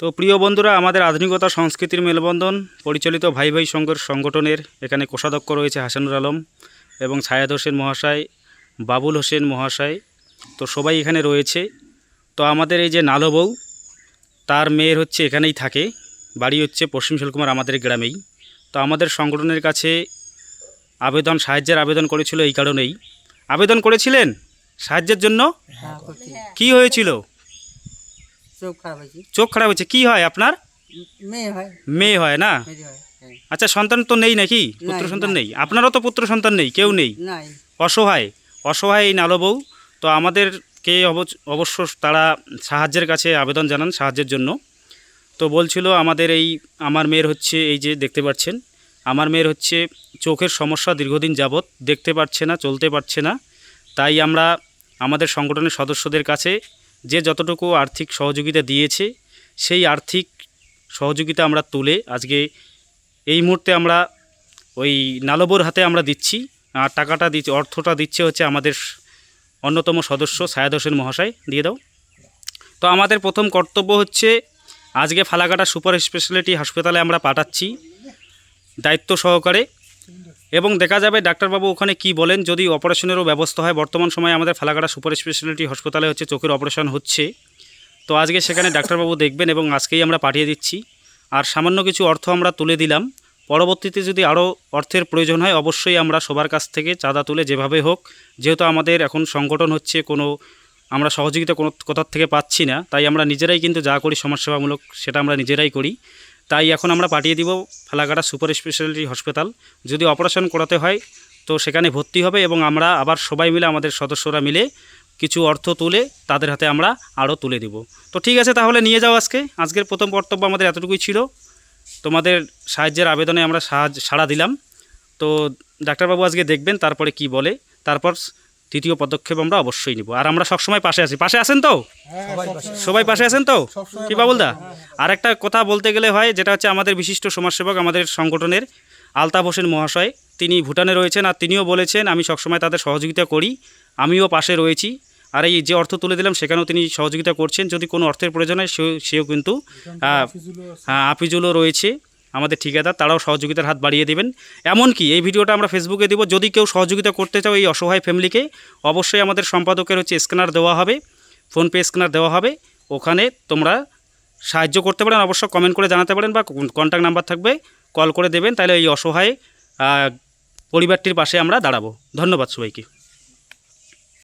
তো প্রিয় বন্ধুরা আমাদের আধুনিকতা সংস্কৃতির মেলবন্ধন পরিচালিত ভাই ভাই সংঘের সংগঠনের এখানে কোষাধ্যক্ষ রয়েছে হাসানুর আলম এবং ছায়াদ হোসেন মহাশয় বাবুল হোসেন মহাশয় তো সবাই এখানে রয়েছে। তো আমাদের এই যে নালো বউ তার মেয়ের হচ্ছে এখানেই থাকে বাড়ি হচ্ছে পশ্চিম শিলকুমার আমাদের গ্রামেই। তো আমাদের সংগঠনের কাছে আবেদন সাহায্যের আবেদন করেছিল এই কারণেই। আবেদন করেছিলেন সাহায্যের জন্য? হ্যাঁ কি হয়েছিল? চোখ খারাপ হয়েছে। চোখ খারাপ হয়েছে। কি হয় আপনার? মেয়ে হয়। মেয়ে হয় না? হয়। আচ্ছা সন্তান তো নেই নাকি? পুত্র সন্তান নেই? আপনারও তো পুত্র সন্তান নেই কেউ নেই? অসহায়। অসহায় এই নালো বউ। তো আমাদেরকে অবশ্য তারা সাহায্যের কাছে আবেদন জানান সাহায্যের জন্য। তো বলছিল আমাদের এই আমার মেয়ের হচ্ছে এই যে দেখতে পাচ্ছেন আমার মেয়ের হচ্ছে চোখের সমস্যা দীর্ঘদিন যাবৎ দেখতে পাচ্ছে না চলতে পারছে না। তাই আমরা আমাদের সংগঠনের সদস্যদের কাছে যে যতটুকু আর্থিক সহযোগিতা দিয়েছে, সেই আর্থিক সহযোগিতা আমরা তুলে আজকে এই মুহূর্তে আমরা ওই নালবর হাতে আমরা দিচ্ছি। আর টাকাটা দিচ্ছে, অর্থটা দিচ্ছে হচ্ছে আমাদের অন্যতম সদস্য সায়াদ হোসেন মহাশয়। দিয়ে দাও। তো আমাদের প্রথম কর্তব্য হচ্ছে আজকে ফালাকাটা সুপার স্পেশালিটি হাসপাতালে আমরা পাঠাচ্ছি। দায়িত্ব সহকারে এবং দেখা যাবে ডাক্তারবাবু ওখানে কি বলেন? যদি অপারেশনেরও ব্যবস্থা হয়, বর্তমান সময়ে আমাদের ফালাকাটা সুপার স্পেশালিটি হাসপাতালে হচ্ছে চোখের অপারেশন হচ্ছে। তো আজকে সেখানে ডাক্তারবাবু দেখবেন এবং আজকেই আমরা পাঠিয়ে দিচ্ছি। আর সামান্য কিছু অর্থ আমরা তুলে দিলাম। পরবর্তীতে যদি আরও অর্থের প্রয়োজন হয়, অবশ্যই আমরা সবার কাছ থেকে চাঁদা তুলে যেভাবে হোক, যেহেতু আমাদের এখন সংগঠন হচ্ছে কোনো, আমরা সহযোগিতা কোনো কোথার থেকে পাচ্ছি না, তাই আমরা নিজেরাই কিন্তু যা করি সমাজসেবামূলক, সেটা আমরা নিজেরাই করি। তাই এখন আমরা পাঠিয়ে দিব ফালাকাটা সুপার স্পেশালিটি হসপিটাল। যদি অপারেশন করাতে হয়, তো সেখানে ভর্তি হবে এবং আমরা আবার সবাই মিলে আমাদের সদস্যরা মিলে কিছু অর্থ তুলে তাদের হাতে আমরা আরও তুলে দিব। তো ঠিক আছে, তাহলে নিয়ে যাও আজকে। আজকের প্রথম কর্তব্য আমাদের এতটুকুই ছিল। তোমাদের সাহায্যের আবেদনে আমরা সাহায্য সাড়া দিলাম। তো ডাক্তারবাবু আজকে দেখবেন তারপরে কি বলে। তারপর তৃতীয় পদক্ষেপ আমরা অবশ্যই নিব। আর আমরা সবসময় পাশে আছি। পাশে আছেন তো? সবাই পাশে আছেন তো? কি বাবুলদা আর একটা কথা বলতে গেলে হয়, যেটা হচ্ছে আমাদের বিশিষ্ট সমাজসেবক, আমাদের সংগঠনের আলতাফ হোসেন মহাশয়। তিনি ভুটানে রয়েছেন আর তিনিও বলেছেন, আমি সবসময় তাদের সহযোগিতা করি, আমিও পাশে রয়েছি। আর এই যে অর্থ তুলে দিলাম, সেখানেও তিনি সহযোগিতা করছেন। যদি কোনো অর্থের প্রয়োজন হয় সেও সেও কিন্তু হ্যাঁ আপিজুলও রয়েছে। আমাদের ঠিকাদার, তারাও সহযোগিতার হাত বাড়িয়ে দেবেন। এমনকি এই ভিডিওটা আমরা ফেসবুকে দিব। যদি কেউ সহযোগিতা করতে চাও এই অসহায় ফ্যামিলিকে, অবশ্যই আমাদের সম্পাদকের হচ্ছে স্ক্যানার দেওয়া হবে, ফোনপে স্ক্যানার দেওয়া হবে। ওখানে তোমরা সাহায্য করতে পারেন, অবশ্য কমেন্ট করে জানাতে পারেন বা কন্ট্যাক্ট নাম্বার থাকবে কল করে দেবেন, তাহলে এই অসহায় পরিবারটির পাশে আমরা দাঁড়াবো। ধন্যবাদ সবাইকে।